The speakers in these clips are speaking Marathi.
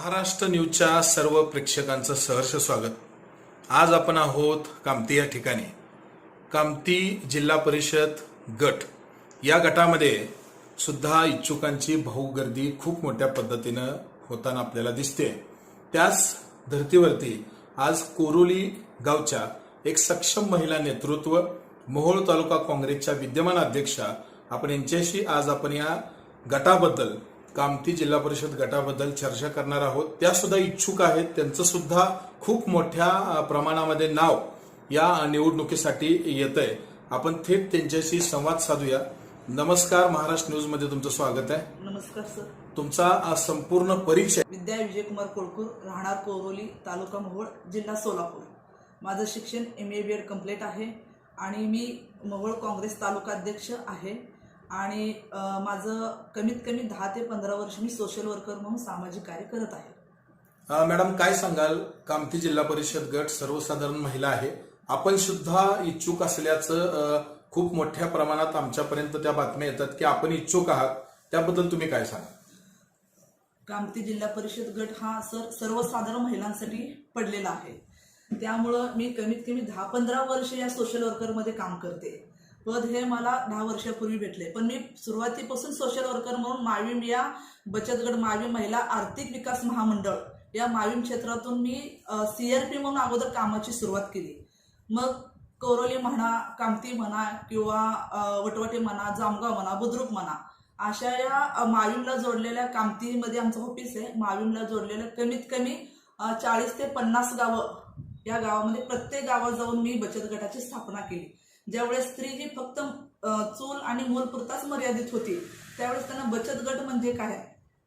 महाराष्ट्र न्यूजच्या सर्व प्रेक्षकांचं सहर्ष स्वागत. आज आपण आहोत कामती या ठिकाणी. कामती जिल्हा परिषद गट. या गटामध्ये सुद्धा इच्छुकांची भाऊगर्दी खूप मोठ्या पद्धतीनं होताना आपल्याला दिसते. त्याच धर्तीवरती आज कोरोली गावच्या एक सक्षम महिला नेतृत्व मोहोळ तालुका काँग्रेसच्या विद्यमान अध्यक्षा आपण यांच्याशी आज आपण या गटाबद्दल कामती जिल्हा परिषद गटाबद्दल चर्चा करणार आहोत. त्या सुद्धा इच्छुक आहेत. त्यांचं सुद्धा खूप मोठ्या प्रमाणामध्ये नाव या निवडणुकीसाठी येत आहे आपण थेट त्यांच्याशी संवाद साधूया. नमस्कार महाराष्ट्र न्यूजमध्ये तुमचं स्वागत आहे. नमस्कार सर. तुमचा संपूर्ण परिचय. विद्या विजयकुमार कोळकूर राहणार कोरोली तालुका मोहोळ जिल्हा सोलापूर. माझं शिक्षण M A B Ed complete आहे आणि मी मोहोळ काँग्रेस तालुका अध्यक्ष आहे. आणि माझं कमीत कमी दहा ते पंधरा वर्ष मी सोशल वर्कर म्हणून सामाजिक कार्य करत आहे. मॅडम काय सांगाल? कामती जिल्हा परिषद गट सर्वसाधारण महिला आहे. आपण सुद्धा इच्छुक असल्याचं खूप मोठ्या प्रमाणात आमच्यापर्यंत त्या बातम्या येतात की आपण इच्छुक आहात. त्याबद्दल तुम्ही काय सांगा कामती जिल्हा परिषद गट हा सर सर्वसाधारण महिलांसाठी पडलेला आहे. त्यामुळं मी कमीत कमी दहा पंधरा वर्ष या सोशल वर्करमध्ये काम करते. पद हे मला दहा वर्षापूर्वी भेटले. पण मी सुरुवातीपासून सोशल वर्कर म्हणून माविम या बचत गट माविम महिला आर्थिक विकास महामंडळ या माविम क्षेत्रातून मी सीआरपी म्हणून अगोदर कामाची सुरुवात केली. मग कोरोली म्हणा कामती म्हणा किंवा वटवटे म्हणा जामगाव म्हणा बुद्रुक म्हणा अशा या मावीमला माविमला जोडलेल्या कामतीमध्ये आमचं ऑफिस आहे. माविमला जोडलेल्या कमीत कमी चाळीस ते पन्नास गावं या गावामध्ये प्रत्येक गावात जाऊन मी बचत गटाची स्थापना केली. ज्यावेळेस स्त्री ही फक्त चूल आणि मूलपुरताच मर्यादित होती त्यावेळेस त्यांना बचत गट म्हणजे काय?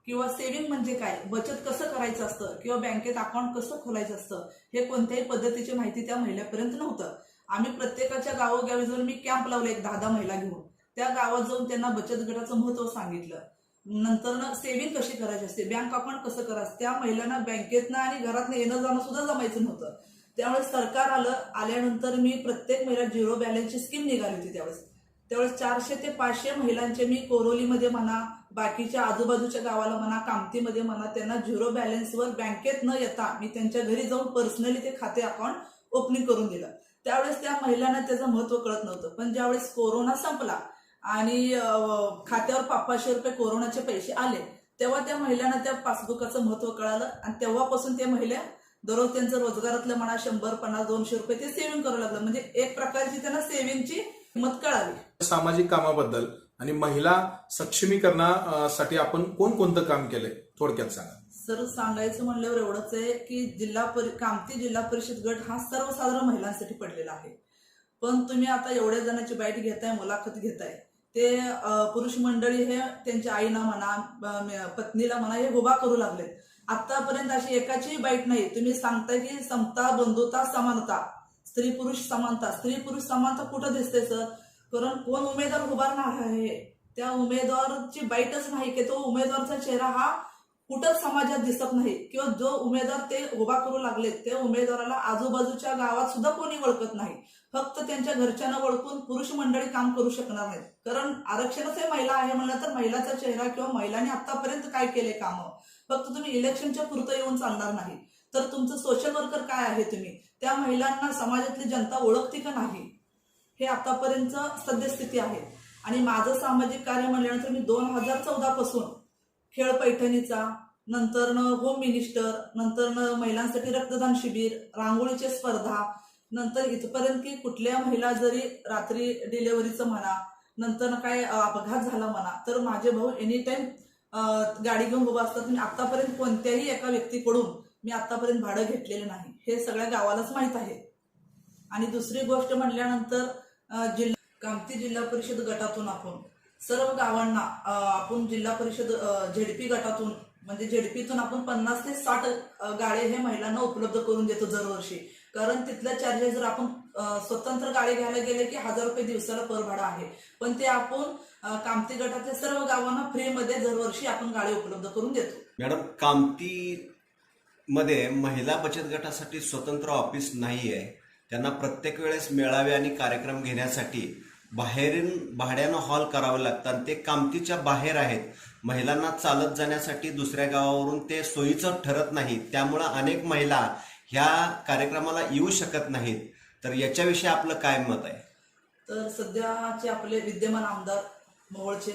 किंवा सेव्हिंग म्हणजे काय? बचत कसं करायचं असतं? किंवा बँकेत अकाउंट कसं खोलायचं असतं? हे कोणत्याही पद्धतीची माहिती त्या महिलापर्यंत नव्हतं. आम्ही प्रत्येकाच्या गावोगावी जाऊन मी कॅम्प लावले एक दहा दहा महिला घेऊन. त्या गावात जाऊन त्यांना बचत गटाचं महत्त्व सांगितलं. नंतर ना सेव्हिंग कशी करायची असते? बँक अकाउंट कसं करायचं? त्या महिलांना बँकेतनं आणि घरातनं येणं जाणं सुद्धा जमायचं नव्हतं. त्यावेळेस सरकार आलं आल्यानंतर मी प्रत्येक महिला झिरो बॅलन्सची स्कीम निघाली होती त्यावेळेस. त्यावेळेस चारशे ते पाचशे महिलांचे मी कोरोलीमध्ये म्हणा बाकीच्या आजूबाजूच्या गावाला म्हणा कामतीमध्ये म्हणा त्यांना झिरो बॅलन्सवर बँकेत न येता मी त्यांच्या घरी जाऊन पर्सनली ते खाते अकाउंट ओपनिंग करून दिलं. त्यावेळेस त्या महिलांना त्याचं महत्त्व कळत नव्हतं. पण ज्यावेळेस कोरोना संपला आणि खात्यावर पाचशे रुपये कोरोनाचे पैसे आले तेव्हा त्या महिलांना त्या पासबुकाचं महत्त्व कळालं आणि तेव्हापासून त्या महिला दररोज त्यांचं रोजगारातलं म्हणा शंभर पन्नास दोनशे रुपये ते सेव्हिंग करू लागलं. म्हणजे एक प्रकारची त्यांना सेव्हिंगची किंमत कळाली. सामाजिक कामाबद्दल आणि महिला सक्षमीकरणासाठी आपण कोणकोणतं काम केलंय? थोडक्यात सांगा. सर सांगायचं म्हणल्यावर एवढंच आहे की जिल्हा परि कामती जिल्हा परिषद गट हा सर्वसाधारण महिलांसाठी पडलेला आहे. पण तुम्ही आता एवढ्या जणांची बाईट घेताय मुलाखत घेताय. ते पुरुष मंडळी हे त्यांच्या आईना म्हणा पत्नीला म्हणा हे उभा करू लागलेत. आतापर्यंत अशी एकाची बाईट नाही. तुम्ही सांगताय की समता बंधुता समानता. स्त्री पुरुष समानता. स्त्री पुरुष समानता कुठं दिसते सर? कारण कोण उमेदवार उभारणार आहे? त्या उमेदवारची बाईटच नाही की तो उमेदवारचा चेहरा हा कुठंच समाजात दिसत नाही. किंवा जो उमेदवार ते उभा करू लागले त्या उमेदवाराला आजूबाजूच्या गावात सुद्धा कोणी ओळखत नाही. फक्त त्यांच्या घरच्यांना ओळखून पुरुष मंडळी काम करू शकणार नाहीत. कारण आरक्षणच हे महिला आहे म्हणलं तर महिलाचा चेहरा किंवा महिलांनी आतापर्यंत काय केले कामं? फक्त तुम्ही इलेक्शनच्या पुरतं येऊन चालणार नाही. तर तुमचं सोशल वर्कर काय आहे तुम्ही? त्या महिलांना समाजातली जनता ओळखते का नाही? हे आतापर्यंत सद्यस्थिती आहे. आणि माझं सामाजिक कार्य म्हणल्यानंतर मी दोन हजार चौदा पासून खेळ पैठणीचा नंतर होम मिनिस्टर नंतर महिलांसाठी रक्तदान शिबिर रांगोळीचे स्पर्धा नंतर इथपर्यंत की कुठल्या महिला जरी रात्री डिलेवरीचं म्हणा नंतर काय अपघात झाला म्हणा तर माझे भाऊ एनी टाइम गाडी घेऊन उभा असतात. म्हणजे मी आतापर्यंत कोणत्याही एका व्यक्तीकडून मी आतापर्यंत भाडं घेतलेलं नाही. हे सगळ्या गावालाच माहीत आहे. आणि दुसरी गोष्ट म्हटल्यानंतर जिल्हा कामती जिल्हा परिषद गटातून आपण सर्व गावांना आपण जिल्हा परिषद झेडपी गटातून म्हणजे झेडपीतून आपण पन्नास ते साठ अ, हे महिलांना उपलब्ध करून देतो दरवर्षी. कारण तिथल्या चार्जेस जर आपण स्वतंत्र गाडी घ्यायला गेले की हजार रुपये दिवसाला पर भाडा आहे. पण ते आपण कामती गटातल्या सर्व गावांना फ्रीमध्ये दरवर्षी आपण गाडी उपलब्ध करून देतो. मॅडम कामती मध्ये महिला बचत गटासाठी स्वतंत्र ऑफिस नाही आहे. त्यांना प्रत्येक वेळेस मेळावे आणि कार्यक्रम घेण्यासाठी बाहेरून भाड्यानं हॉल करावे लागतात आणि ते कामतीच्या बाहेर आहेत. महिलांना चालत जाण्यासाठी दुसऱ्या गावावरून ते सोयीचं ठरत नाही. त्यामुळं अनेक महिला ह्या कार्यक्रमाला येऊ शकत नाहीत तर याच्याविषयी आपलं काय मत आहे? तर सध्याचे आपले विद्यमान आमदार मोहोळचे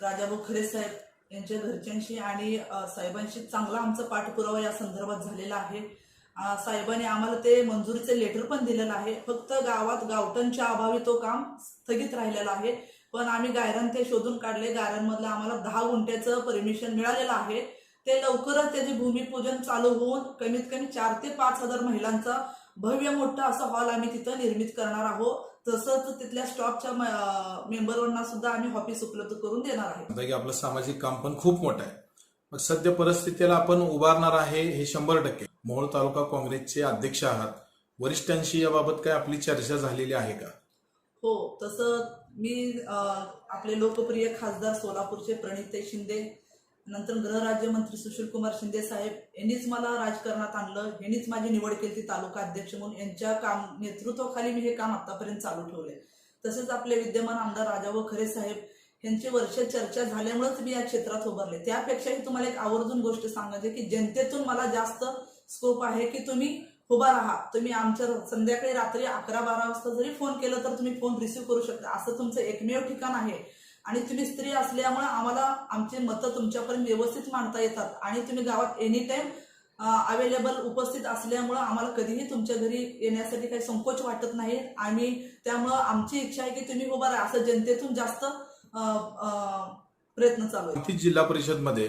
राजाभाऊ खरे साहेब यांच्या घरच्यांशी आणि साहेबांशी चांगला आमचा पाठपुरावा या संदर्भात झालेला आहे. साहेबांनी आम्हाला ते मंजुरीचे लेटर पण दिलेलं आहे. फक्त गावात गावटांच्या अभावी तो काम स्थगित राहिलेला आहे. पण आम्ही गायरान ते शोधून काढले. गायरांमधलं आम्हाला दहा गुंठ्याचं परमिशन मिळालेलं आहे. ते लवकरच त्याचे भूमिपूजन चालू होऊन कमीत कमी चार ते पाच हजार महिलांचा भव्य मोठा असा हॉल आम्ही तिथं निर्मित करणार आहोत. तसंच तिथल्या स्टॉकच्या मेंबरवरना सुद्धा आम्ही ऑफिस उपलब्ध करून देणार आहे. आपलं सामाजिक काम पण खूप मोठं आहे. मग सध्या परिस्थितीला आपण उभारणार आहे हे शंभर टक्के. मोहोळ तालुका काँग्रेसचे अध्यक्ष आहात. वरिष्ठांशी याबाबत काय आपली चर्चा झालेली आहे का? हो तसं मी आपले लोकप्रिय खासदार सोलापूरचे प्रणित शिंदे नंतर गृहराज्यमंत्री सुशील कुमार शिंदे साहेब यांनीच मला राजकारणात आणलं यांनीच माझी निवड केली ती तालुका अध्यक्ष म्हणून. यांच्या काम नेतृत्वाखाली मी हे काम आतापर्यंत चालू ठेवले तसेच आपले विद्यमान आमदार राजाभाऊ खरे साहेब यांची वर्ष चर्चा झाल्यामुळेच मी या क्षेत्रात उभारले. त्यापेक्षाही तुम्हाला एक आवर्जून गोष्ट सांगायची की जनतेतून मला जास्त स्कोप आहे की तुम्ही उभा राहा. तुम्ही आमच्या संध्याकाळी रात्री अकरा बारा वाजता जरी फोन केलं तर तुम्ही फोन रिसिव्ह करू शकता. असं तुमचं एकमेव ठिकाण आहे. आणि तुम्ही स्त्री असल्यामुळे आम्हाला आमची मतं तुमच्यापर्यंत व्यवस्थित मांडता येतात. आणि तुम्ही गावात एनी टाइम अवेलेबल उपस्थित असल्यामुळं आम्हाला कधीही तुमच्या घरी येण्यासाठी काही संकोच वाटत नाही. आम्ही त्यामुळं आमची इच्छा आहे की तुम्ही उभा राहा. असं जनतेतून जास्त प्रयत्न चालू आहे जिल्हा परिषदमध्ये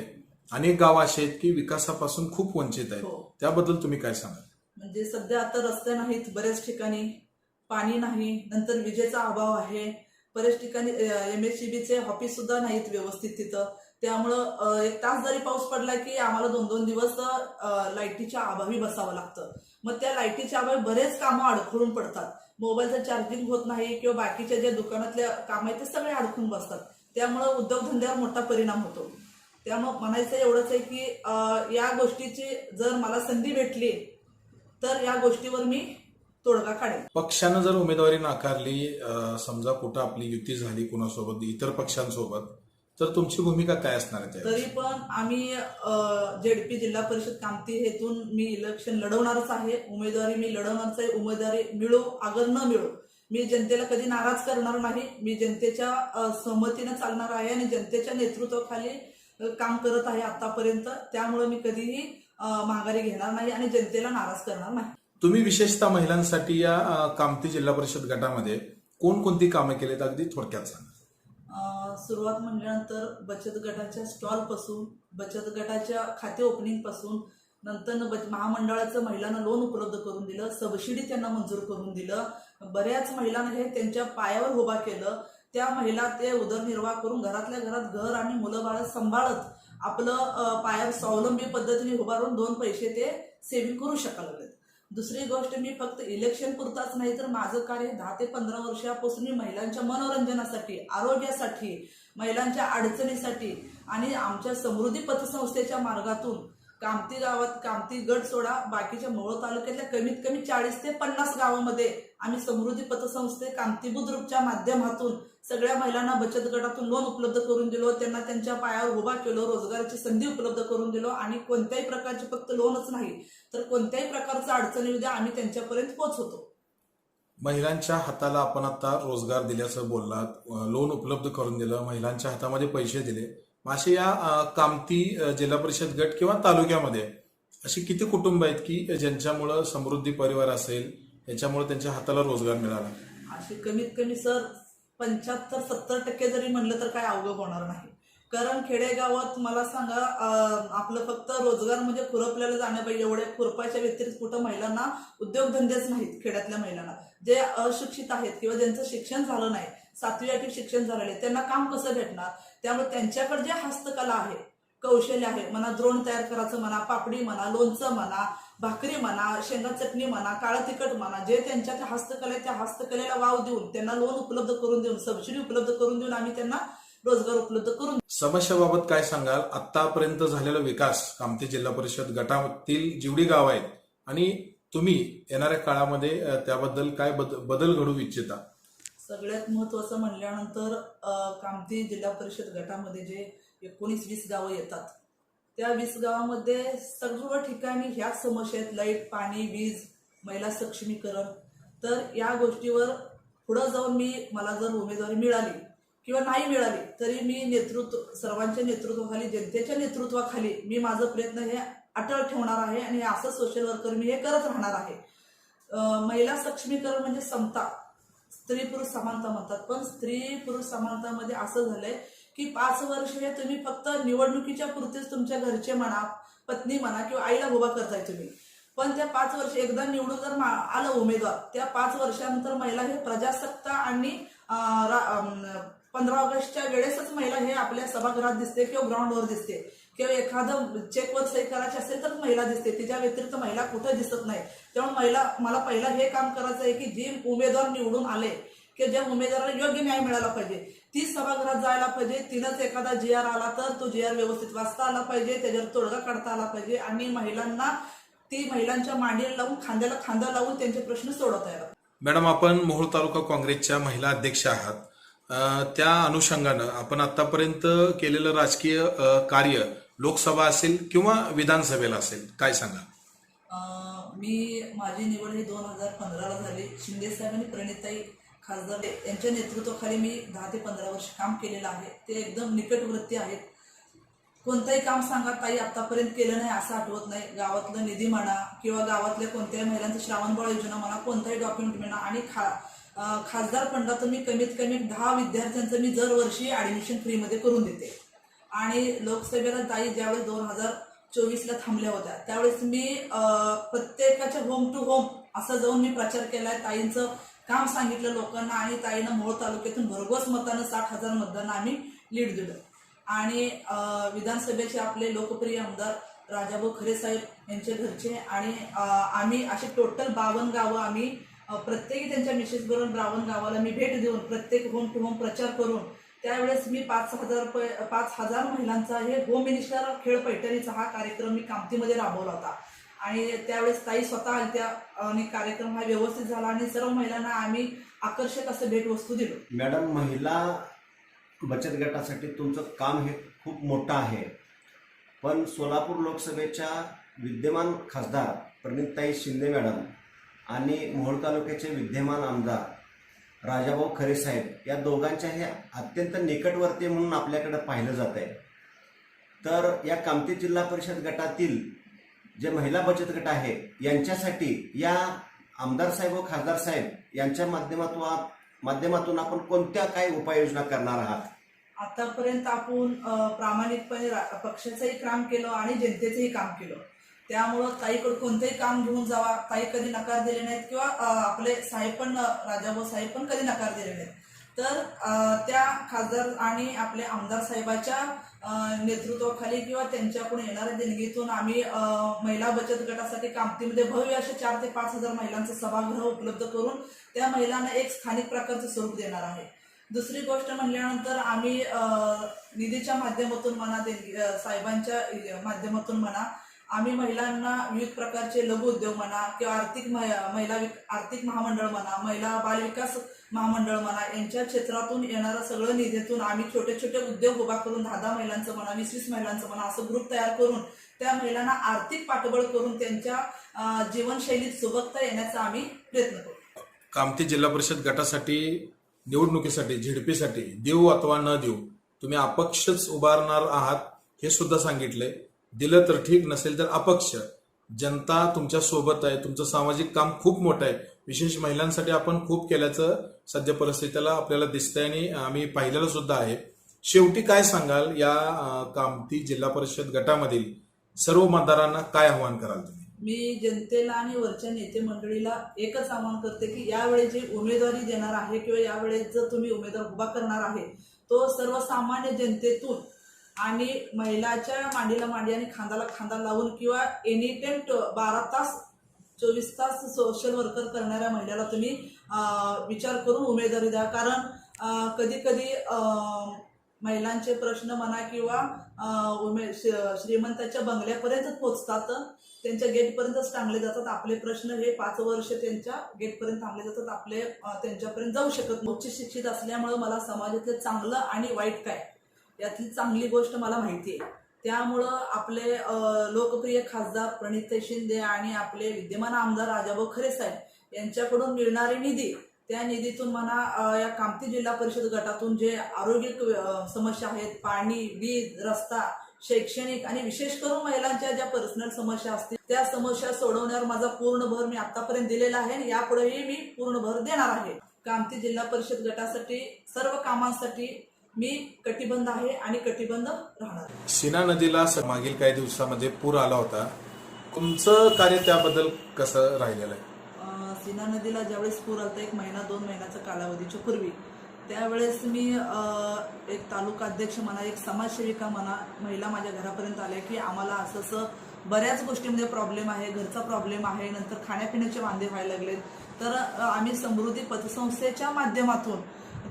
अनेक गाव असे आहेत की विकासापासून खूप वंचित आहेत. हो. त्याबद्दल तुम्ही काय सांगाल? म्हणजे सध्या आता रस्ते नाहीत बऱ्याच ठिकाणी पाणी नाही नंतर विजेचा अभाव आहे. बऱ्याच ठिकाणी एम एस चे ऑफिस सुद्धा नाहीत व्यवस्थित तिथं. त्यामुळं एक तास जरी पाऊस पडला की आम्हाला दोन दोन दिवस लाईटीच्या अभावी बसावं लागतं. मग त्या लाईटीच्या अभावी बरेच कामं अडखळून पडतात. मोबाईलचं चार्जिंग होत नाही किंवा बाकीच्या ज्या दुकानातल्या काम आहेत ते सगळे अडकून बसतात. त्यामुळं उद्योगधंद्यावर मोठा परिणाम होतो. त्यामुळं म्हणायचं एवढंच आहे की या गोष्टीची जर मला संधी भेटली तर या गोष्टीवर मी तोडगा काढेन पक्षानं जर उमेदवारी नाकारली समजा कुठं आपली युती झाली कुणासोबत इतर पक्षांसोबत तर तुमची भूमिका काय असणार आहे? तरी पण आम्ही जेडपी जिल्हा परिषद कामती हेतून मी इलेक्शन लढवणारच आहे. उमेदवारी मी लढवणारच आहे. उमेदवारी मिळो अगर न मिळो मी जनतेला कधी नाराज करणार नाही. मी जनतेच्या सहमतीनं चालणार आहे आणि जनतेच्या नेतृत्वाखाली काम करत आहे आतापर्यंत. त्यामुळे मी कधीही माघारी घेणार नाही आणि जनतेला नाराज करणार नाही. तुम्ही विशेषतः महिलांसाठी या कामती जिल्हा परिषद गटामध्ये कोणकोणती कामं केलीत? अगदी थोडक्यात सांगा. सुरुवात म्हटल्यानंतर बचत गटाच्या स्टॉलपासून बचत गटाच्या खाते ओपनिंगपासून नंतर बच- महामंडळाचं महिलांना लोन उपलब्ध करून दिलं सबसिडी त्यांना मंजूर करून दिलं. बऱ्याच महिलांना हे त्यांच्या पायावर उभा केलं. त्या महिला ते उदरनिर्वाह करून घरातल्या घरात घर आणि मुलं बाळ सांभाळत आपलं पायावर स्वावलंबी पद्धतीने उभारून दोन पैसे ते सेव्हिंग करू शकायला लागलेत दुसरी गोष्ट मी फक्त इलेक्शन पुरताच नाही तर माझं कार्य दहा ते पंधरा वर्षापासून मी महिलांच्या मनोरंजनासाठी आरोग्यासाठी महिलांच्या अडचणीसाठी आणि आमच्या समृद्धी पतसंस्थेच्या मार्गातून कामती गावात कामती गट सोडा बाकीच्या मोहोळ तालुक्यातल्या कमीत कमी चाळीस ते पन्नास गावामध्ये आम्ही समृद्धी पतसंस्थे कामती बुद्रुकच्या माध्यमातून सगळ्या महिलांना बचत गटातून लोन उपलब्ध करून दिलो त्यांना त्यांच्या पायावर उभा केलो रोजगाराची संधी उपलब्ध करून दिलो आणि कोणत्याही प्रकारचे फक्त लोनच नाही तर कोणत्याही प्रकारचं अडचणी उद्या आम्ही त्यांच्यापर्यंत पोहोचवतो. महिलांच्या हाताला आपण आता रोजगार दिल्याचं बोललात लोन उपलब्ध करून दिलं महिलांच्या हातामध्ये पैसे दिले असे या कामती जिल्हा परिषद गट किंवा तालुक्यामध्ये अशी किती कुटुंब आहेत की ज्यांच्यामुळं समृद्धी परिवार असेल याच्यामुळे त्यांच्या हाताला रोजगार मिळाला? असे कमीत कमी सर पंच्याहत्तर सत्तर टक्के जरी म्हणलं तर काय अवघड होणार नाही. कारण खेडेगावात मला सांगा आपलं फक्त रोजगार म्हणजे खुरपल्याला जाण्या पाहिजे एवढ्या खुरपाच्या व्यतिरिक्त कुठं महिलांना उद्योगधंदेच नाहीत खेड्यातल्या महिलांना. जे अशिक्षित आहेत किंवा ज्यांचं शिक्षण झालं नाही सातवी आठवी शिक्षण झालेले त्यांना काम कसं भेटणार? त्यामुळे त्यांच्याकडे जे हस्तकला आहे कौशल्य आहे म्हणा द्रोण तयार करायचं म्हणा पापडी म्हणा लोणचं म्हणा भाकरी म्हणा शेंगा चटणी म्हणा काळं तिखट म्हणा जे त्यांच्या त्या हस्तकले त्या हस्तकलेला वाव देऊन त्यांना लोन उपलब्ध करून देऊन सबसिडी उपलब्ध करून देऊन आम्ही त्यांना रोजगार उपलब्ध करून समस्याबाबत काय सांगाल? आतापर्यंत झालेला विकास कामती जिल्हा परिषद गटातील जेवढी गाव आहेत आणि तुम्ही येणाऱ्या काळामध्ये त्याबद्दल काय बदल घडू इच्छिता? सगळ्यात महत्त्वाचं म्हणल्यानंतर कामती जिल्हा परिषद गटामध्ये जे एकोणीस वीस गावं येतात त्या वीस गावामध्ये सर्व ठिकाणी ह्याच समस्या आहेत लाइट पाणी वीज महिला सक्षमीकरण तर या गोष्टीवर पुढं जाऊन मी मला जर उमेदवारी मिळाली किंवा नाही मिळाली तरी मी नेतृत्व सर्वांच्या नेतृत्वाखाली जनतेच्या नेतृत्वाखाली मी माझं प्रयत्न हे अटळ ठेवणार आहे आणि असं सोशल वर्कर मी हे करत राहणार आहे. महिला सक्षमीकरण म्हणजे समता. स्त्री पुरुष समानता म्हणतात. पण स्त्री पुरुष समानतामध्ये असं झालंय की पाच वर्ष हे तुम्ही फक्त निवडणुकीच्या पुरतेच तुमच्या घरचे म्हणा पत्नी म्हणा किंवा आईला उभा करताय तुम्ही. पण त्या पाच वर्ष एकदा निवडून जर आलं उमेदवार त्या पाच वर्षानंतर महिला हे प्रजासत्ता आणि पंधरा ऑगस्टच्या वेळेसच महिला हे आपल्या सभागृहात दिसते किंवा ग्राउंडवर दिसते. किंवा एखादं चेकवर सही करायची असेल तर महिला दिसते. तिच्या व्यतिरिक्त महिला कुठं दिसत नाही. त्यामुळे महिला मला पहिला हे काम करायचं आहे की जे उमेदवार निवडून आले की ज्या उमेदवाराला योग्य न्याय मिळाला पाहिजे ती सभागृहात जायला पाहिजे तिनंच एखादा जी आर आला तर तो जी आर व्यवस्थित वाचता आला पाहिजे त्याच्यावर तोडगा काढता आला पाहिजे आणि महिलांना ती महिलांच्या मांडीला लावून खांद्याला खांदा लावून त्यांचे प्रश्न सोडवता येतात मॅडम आपण मोहोळ तालुका काँग्रेसच्या महिला अध्यक्ष आहात. त्या अनुषंगानं आपण आतापर्यंत केलेलं राजकीय कार्य लोकसभा असेल किंवा विधानसभेला असेल काय सांगा? अं, मी माझी निवड ही दोन हजार पंधराला झाली. शिंदे साहेब आणि प्रणिताई खासदार यांच्या नेतृत्वाखाली मी दहा ते पंधरा वर्ष काम केलेलं आहे. ते एकदम निकटवृत्ती आहेत. कोणतंही काम सांगा ताई आतापर्यंत केलं नाही असं आठवत नाही. गावातलं निधी म्हणा किंवा गावातल्या कोणत्याही महिलांचं श्रावणबाळ योजना म्हणा कोणताही डॉक्युमेंट म्हणा आणि खा अं, खासदार फंडातून मी कमीत कमी दहा विद्यार्थ्यांचं मी दरवर्षी ऍडमिशन फ्रीमध्ये करून देते. आणि लोकसभेला ताई ज्यावेळेस दोन हजार चोवीसला थांबल्या होत्या त्यावेळेस मी प्रत्येकाच्या होम टू होम असं जाऊन मी प्रचार केलाय. ताईंचं काम सांगितलं लोकांना आणि ताईनं मोहोळ तालुक्यातून भरघोस मतानं साठ हजार मतदान आम्ही लीड दिलं. आणि विधानसभेचे आपले लोकप्रिय आमदार राजाभाऊ खरे साहेब यांचे घरचे आणि आम्ही असे टोटल बावन्न गावं आम्ही प्रत्येकी त्यांच्या मिसेस बरोबर बावन्न गावाला मी भेट देऊन प्रत्येक होम टू होम प्रचार करून त्यावेळेस मी पाच हजार रुपये पाच हजार महिलांचा हे होम मिनिस्टर खेळ पैठणीचा हा कार्यक्रम मी कामतीमध्ये राबवला होता. आणि त्यावेळेस ताई स्वतः आल्या आणि कार्यक्रम हा व्यवस्थित झाला आणि सर्व महिलांना आम्ही आकर्षक असं भेटवस्तू दिलो. मॅडम महिला बचत गटासाठी तुमचं काम हे खूप मोठं आहे. पण सोलापूर लोकसभेच्या विद्यमान खासदार प्रणितताई शिंदे मॅडम आणि मोहोळ तालुक्याचे विद्यमान आमदार राजाभाऊ खरे साहेब या दोघांच्या हे अत्यंत निकटवर्ती म्हणून आपल्याकडे पाहिलं जात आहे. तर या कामती जिल्हा परिषद गटातील जे महिला बचत गट आहे यांच्यासाठी या आमदार साहेब व खासदार साहेब यांच्या माध्यमातून माध्यमातून आपण कोणत्या काय उपाययोजना करणार आहात? आतापर्यंत आपण प्रामाणिकपणे पक्षाचंही काम केलं आणि जनतेचंही काम केलं. त्यामुळं ताईकडे कोणतंही काम घेऊन जावा. ताई कधी नकार दिले नाहीत किंवा आपले साहेब पण राजाभाऊ साहेब पण कधी नकार दिले नाहीत. तर त्या खासदार आणि आपले आमदार साहेबाच्या नेतृत्वाखाली किंवा त्यांच्याकडून येणाऱ्या देणगीतून आम्ही महिला बचत गटासाठी कामतीमध्ये भव्य असे चार ते पाच हजार महिलांचं सभागृह उपलब्ध करून त्या महिलांना एक स्थानिक प्रकारचं स्वरूप देणार आहे. दुसरी गोष्ट म्हणल्यानंतर आम्ही निधीच्या माध्यमातून म्हणा देणगी साहेबांच्या माध्यमातून म्हणा आम्ही महिलांना विविध प्रकारचे लघु उद्योग म्हणा किंवा आर्थिक महिला आर्थिक महामंडळ म्हणा महिला बालविकास महामंडळ म्हणा यांच्या क्षेत्रातून येणारा सगळं निधीतून आम्ही छोटे छोटे उद्योग उभा करून दहा दहा महिलांचं म्हणा वीस वीस महिलांचं म्हणा असं ग्रुप तयार करून त्या महिलांना आर्थिक पाठबळ करून त्यांच्या जीवनशैलीत सुबकता येण्याचा आम्ही प्रयत्न करू. कामती जिल्हा परिषद गटासाठी निवडणुकीसाठी झेडपीसाठी देऊ अथवा न देऊ तुम्ही अपक्षच उभारणार आहात हे सुद्धा सांगितलंय. दिलं तर ठीक नसेल तर अपक्ष. जनता तुमच्यासोबत आहे तुमचं सामाजिक काम खूप मोठं आहे. विशेष महिलांसाठी आपण खूप केल्याचं सध्या परिस्थितीला आपल्याला दिसतंय आणि आम्ही पाहिलेलं सुद्धा आहे. शेवटी काय सांगाल या कामती जिल्हा परिषद गटामधील सर्व मतदारांना काय आव्हान कराल तुम्ही? मी जनतेला आणि वरच्या नेते मंडळीला एकच आवाहन करते की यावेळी जी उमेदवारी देणार आहे किंवा यावेळेस जर तुम्ही उमेदवार उभा करणार आहे तो सर्वसामान्य जनतेतून आणि महिलाच्या मांडीला मांडी आणि खांद्याला खांदा लावून किंवा एनी टाइम बारा तास चोवीस तास सोशल वर्कर करणाऱ्या महिलेला तुम्ही विचार करून उमेदवारी द्या. कारण कधी कधी महिलांचे प्रश्न म्हणा किंवा उमे- श- श्रीमंताच्या बंगल्यापर्यंत पोचतात. त्यांच्या गेटपर्यंतच टांगले जातात. आपले प्रश्न हे पाच वर्ष त्यांच्या गेटपर्यंत थांबले जातात. आपले त्यांच्यापर्यंत जाऊ शकत उच्च शिक्षित असल्यामुळे मला समाजातलं चांगलं आणि वाईट काय? यातली चांगली गोष्ट मला माहिती आहे. त्यामुळं आपले लोकप्रिय खासदार प्रणित शिंदे आणि आपले विद्यमान आमदार राजाभाऊ खरे साहेब यांच्याकडून मिळणारे निधी त्या निधीतून मला या कामती जिल्हा परिषद गटातून जे आरोग्य समस्या आहेत पाणी वीज रस्ता शैक्षणिक आणि विशेष करून महिलांच्या ज्या पर्सनल समस्या असतील त्या समस्या सोडवण्यावर माझा पूर्ण भर मी आतापर्यंत दिलेला आहे आणि यापुढेही मी पूर्ण भर देणार आहे. कामती जिल्हा परिषद गटासाठी सर्व कामांसाठी मी कटिबंध आहे आणि कटिबंध राहणार. सीना नदीला मागील काही दिवसामध्ये पूर आला होता. तुमचं कार्य त्याबद्दल कसं राहिलेलं आहे? सीना नदीला ज्यावेळेस पूर आलता एक महिना दोन महिन्याचा कालावधीच्या पूर्वी त्यावेळेस मी एक तालुका अध्यक्ष म्हणा एक समाजसेविका म्हणा महिला माझ्या घरापर्यंत आल्या की आम्हाला असं असं बऱ्याच गोष्टीमध्ये प्रॉब्लेम आहे घरचा प्रॉब्लेम आहे नंतर खाण्यापिण्याचे वांदे व्हायला लागलेत. तर आम्ही समृद्धी पतसंस्थेच्या माध्यमातून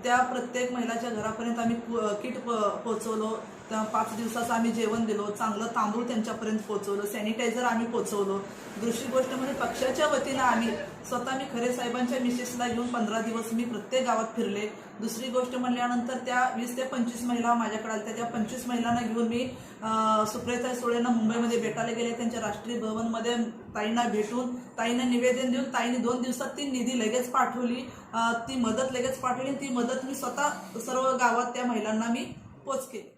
त्या प्रत्येक महिलाच्या घरापर्यंत आम्ही किट प- पोहोचवलो त्या पाच दिवसाचं आम्ही जेवण दिलो. चांगलं तांदूळ त्यांच्यापर्यंत पोचवलं. सॅनिटायझर आम्ही पोचवलो. दुसरी गोष्ट म्हणजे पक्षाच्या वतीनं आम्ही स्वतः मी खरे साहेबांच्या मिसेसला घेऊन पंधरा दिवस मी प्रत्येक गावात फिरले. दुसरी गोष्ट म्हणल्यानंतर त्या वीस ते पंचवीस महिला माझ्याकडे आल्या त्या पंचवीस महिलांना घेऊन मी अं, सुप्रियाताई सुळेंना मुंबईमध्ये भेटायला गेले. त्यांच्या राष्ट्रीय भवनमध्ये ताईंना भेटून ताईंना निवेदन देऊन ताईंनी दोन दिवसात ती निधी लगेच पाठवली. ती मदत लगेच पाठवली ती मदत मी स्वतः सर्व गावात त्या महिलांना मी पोच केली.